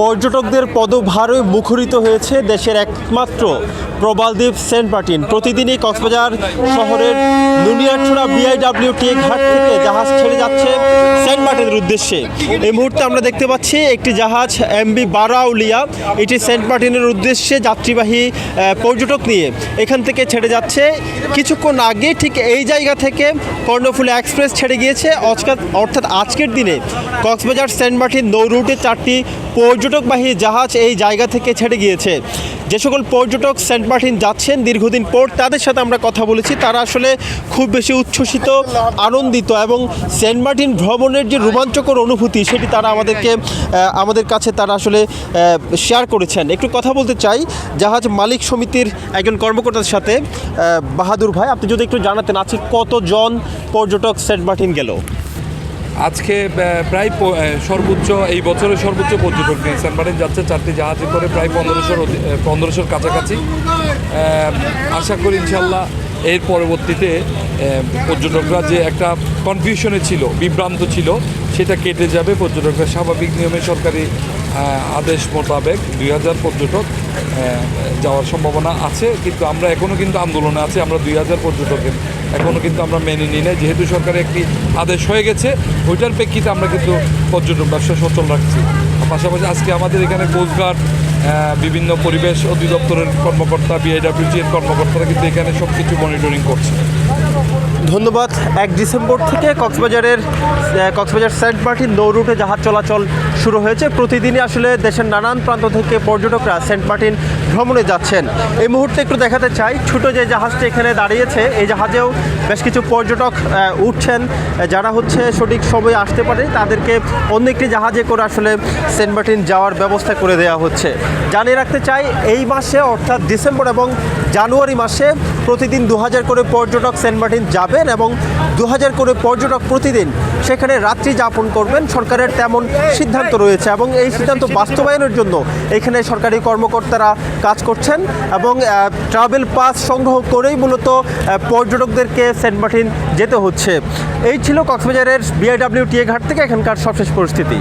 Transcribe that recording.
পর্যটকদের পদভারে মুখরিত হয়েছে দেশের একমাত্র প্রবালদ্বীপ সেন্ট মার্টিন। প্রতিদিনই কক্সবাজার শহরের নুনিয়ারছড়া বিআইডব্লিউটি ঘাট থেকে জাহাজ ছেড়ে যাচ্ছে সেন্ট মার্টিনের উদ্দেশ্যে। এই মুহূর্তে আমরা দেখতে পাচ্ছি একটি জাহাজ এমবি বারাউলিয়া। এটি সেন্ট মার্টিনের উদ্দেশ্যে যাত্রীবাহী পর্যটক নিয়ে এখান থেকে ছেড়ে যাচ্ছে। কিছুক্ষণ আগে ঠিক এই জায়গা থেকে কর্ণফুলী এক্সপ্রেস ছেড়ে গিয়েছে। অর্থাৎ আজকের দিনে কক্সবাজার সেন্ট মার্টিন নৌ রুটে চারটি পর্যটকবাহী জাহাজ এই জায়গা থেকে ছেড়ে গিয়েছে। যে সকল পর্যটক সেন্ট মার্টিন যাচ্ছেন, দীর্ঘদিন পর তাদের সাথে আমরা কথা বলেছি। তারা আসলে খুব বেশি উচ্ছ্বসিত, আনন্দিত এবং সেন্ট মার্টিন ভ্রমণের যে রোমাঞ্চকর অনুভূতি, সেটি তারা আমাদেরকে আমাদের কাছে তারা আসলে শেয়ার করেছেন। একটু কথা বলতে চাই, জাহাজ মালিক সমিতির একজন কর্মকর্তার সাথে বাহাদুর ভাই, আপনি যদি একটু জানাতেন আজকে কতজন পর্যটক সেন্ট মার্টিন গেল? আজকে প্রায় সর্বোচ্চ, এই বছরের সর্বোচ্চ পর্যটক নিয়ে সেন্ট যাচ্ছে চারটি জাহাজে করে প্রায় পনেরোশোর পনেরোশোর কাছাকাছি। আশা করি ইনশাল্লাহ এর পরবর্তীতে পর্যটকরা যে একটা কনফিউশনে ছিল, বিভ্রান্ত ছিল, সেটা কেটে যাবে। পর্যটকরা স্বাভাবিক নিয়মে সরকারি আদেশ মোতাবেক দুই হাজার পর্যটক যাওয়ার সম্ভাবনা আছে, কিন্তু আমরা এখনও কিন্তু আন্দোলনে আছি, আমরা দুই হাজার পর্যটকের এখনও কিন্তু আমরা মেনে নিই নাই। যেহেতু সরকারের একটি আদেশ হয়ে গেছে, ওইটার প্রেক্ষিতে আমরা কিন্তু পর্যটন ব্যবসা সচল রাখছি। পাশাপাশি আজকে আমাদের এখানে কোস্টগার্ড বিভিন্ন পরিবেশ অধিদপ্তরের কর্মকর্তা বিআইডব্লিউজি এর কর্মকর্তারা কিন্তু এখানে সব কিছু মনিটরিং করছে। ধন্যবাদ। এক ডিসেম্বর থেকে কক্সবাজারের কক্সবাজার সেন্ট মার্টিন নৌ রুটে জাহাজ চলাচল শুরু হয়েছে। প্রতিদিনই আসলে দেশের নানান প্রান্ত থেকে পর্যটকরা সেন্ট মার্টিন ভ্রমণে যাচ্ছেন। এই মুহূর্তে একটু দেখাতে চাই, ছোট যে জাহাজটি এখানে দাঁড়িয়েছে, এই জাহাজেও বেশ কিছু পর্যটক উঠছেন। যারা হচ্ছে সঠিক সময়ে আসতে পারে, তাদেরকে অন্য একটি জাহাজে করে আসলে সেন্ট মার্টিন যাওয়ার ব্যবস্থা করে দেওয়া হচ্ছে। জানিয়ে রাখতে চাই, এই মাসে অর্থাৎ ডিসেম্বর এবং জানুয়ারি মাসে প্রতিদিন দু হাজার করে পর্যটক সেন্ট মার্টিন যাবেন এবং দু হাজার করে পর্যটক প্রতিদিন সেখানে রাত্রি যাপন করবেন। সরকারের তেমন সিদ্ধান্ত রয়েছে এবং এই সিদ্ধান্ত বাস্তবায়নের জন্য এখানে সরকারি কর্মকর্তারা কাজ করছেন এবং ট্রাভেল পাস সংগ্রহ করেই মূলত পর্যটকদেরকে সেন্ট মার্টিন যেতে হচ্ছে। এই ছিল কক্সবাজারের বিআইডব্লিউ টিএ ঘাট থেকে এখানকার সবশেষ পরিস্থিতি।